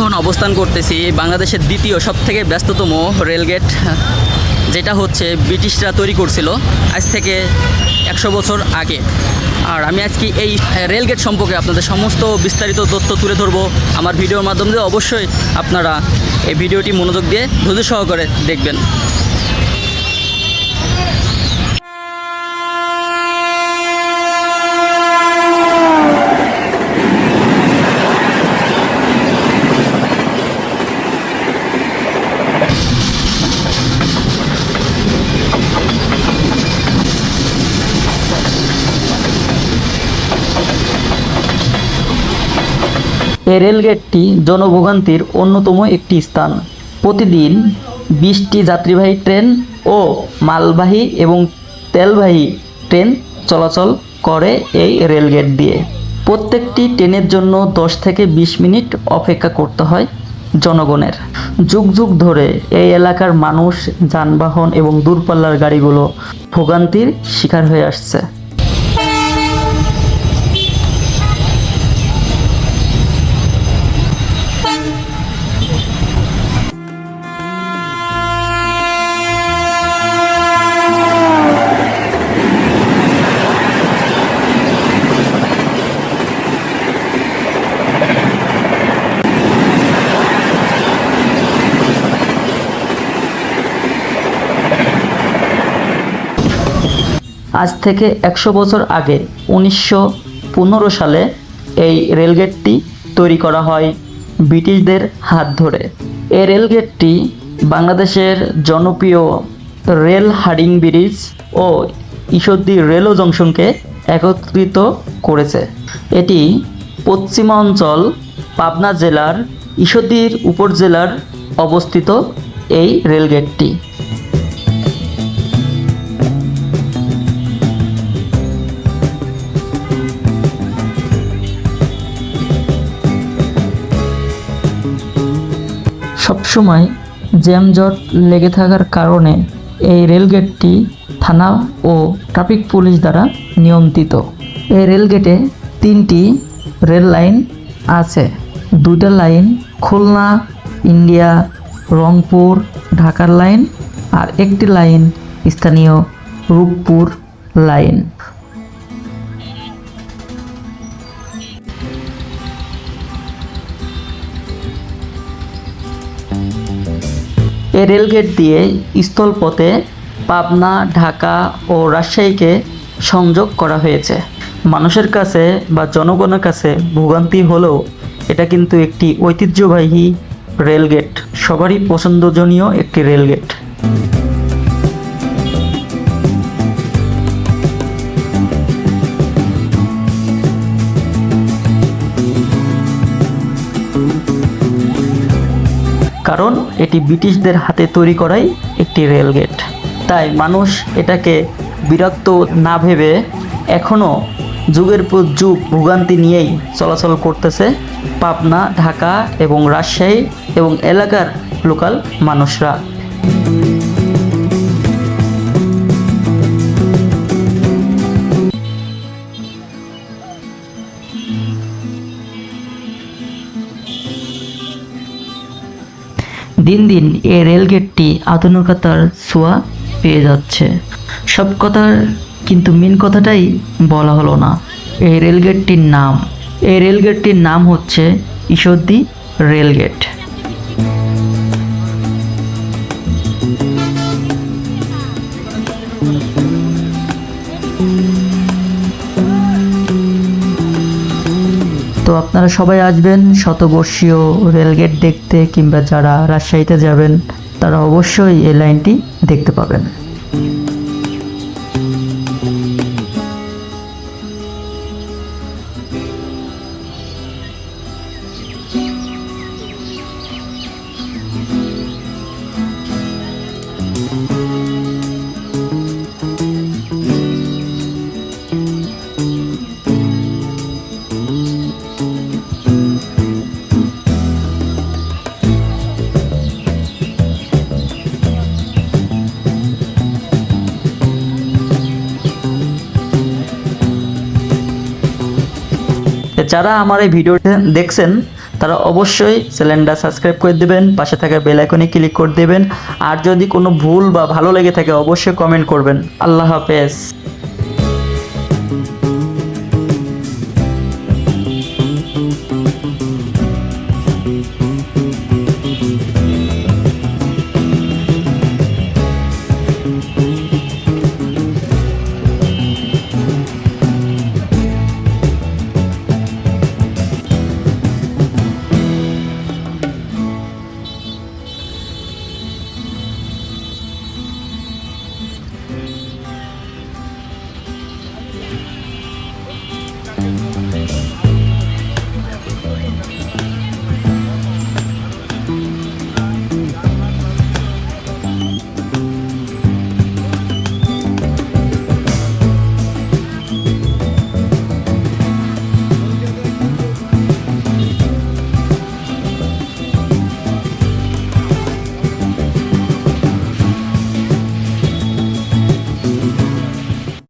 এখন অবস্থান করতেছি বাংলাদেশের দ্বিতীয় সবথেকে ব্যস্ততম রেলগেট, যেটা হচ্ছে ব্রিটিশরা তৈরি করছিল আজ থেকে একশো বছর আগে। আর আমি আজকে এই রেলগেট সম্পর্কে আপনাদের সমস্ত বিস্তারিত তথ্য তুলে ধরবো। আমার ভিডিওর মাধ্যমে অবশ্যই আপনারা এই ভিডিওটি মনোযোগ দিয়ে ধৈর্য সহকারে দেখবেন। এই রেলগেটটি জনভোগান্তির অন্যতম একটি স্থান। প্রতিদিন বিশটি যাত্রীবাহী ট্রেন ও মালবাহী এবং তেলবাহী ট্রেন চলাচল করে এই রেলগেট দিয়ে। প্রত্যেকটি ট্রেনের জন্য দশ থেকে বিশ মিনিট অপেক্ষা করতে হয় জনগণের। যুগ যুগ ধরে এই এলাকার মানুষ যানবাহন এবং দূরপাল্লার গাড়িগুলো ভোগান্তির শিকার হয়ে আসছে। আজ থেকে একশো বছর আগে উনিশশো পনেরো সালে এই রেলগেটটি তৈরি করা হয় ব্রিটিশদের হাত ধরে। এই রেলগেটটি বাংলাদেশের জনপ্রিয় রেল হার্ডিং ব্রিজ ও ঈশ্বরদী রেলও জংশনকে একত্রিত করেছে। এটি পশ্চিমাঞ্চল পাবনা জেলার ঈশ্বরদীর উপজেলার অবস্থিত এই রেলগেটটি। সবসময় জ্যামজট লেগে থাকার কারণে এই রেলগেটটি থানা ও ট্রাফিক পুলিশ দ্বারা নিয়ন্ত্রিত। এই রেলগেটে তিনটি রেল লাইন আছে। দুইটা লাইন খুলনা, ইন্ডিয়া, রংপুর, ঢাকার লাইন আর একটি লাইন স্থানীয় রূপপুর লাইন। এই রেলগেট দিয়ে স্থলপথে পাবনা, ঢাকা ও রাজশাহীকে সংযোগ করা হয়েছে। মানুষের কাছে বা জনগণের কাছে ভোগান্তি হলেও এটা কিন্তু একটি ঐতিহ্যবাহী রেলগেট। সবারই পছন্দজনীয় একটি রেলগেট। কারণ এটি ব্রিটিশদের হাতে তৈরি করাই একটি রেলগেট। তাই মানুষ এটাকে বিরক্ত না ভেবে এখনও যুগের পর যুগ ভোগান্তি নিয়েই চলাচল করতেছে পাবনা, ঢাকা এবং রাজশাহী এবং এলাকার লোকাল মানুষরা। দিন দিন এই রেলগেটটি আধুনিকতার ছোঁয়া পেয়ে যাচ্ছে। সব কথার কিন্তু মেন কথাটাই বলা হলো না। এই রেলগেটটির নাম, এই রেলগেটটির নাম হচ্ছে ঈশ্বরদী রেলগেট। তো আপনারা সবাই আসবেন শতবর্ষীয় রেলগেট দেখতে কিংবা যারা রাজশাহীতে যাবেন, তারা অবশ্যই এই লাইনটি দেখতে পাবেন। যারা আমার এই ভিডিও দেখছেন, তারা অবশ্যই চ্যানেলটা সাবস্ক্রাইব করে দেবেন, পাশে থাকা বেল আইকনে ক্লিক করে দেবেন, আর যদি কোনো ভুল বা ভালো লেগে থাকে, অবশ্যই কমেন্ট করবেন। আল্লাহ হাফেজ।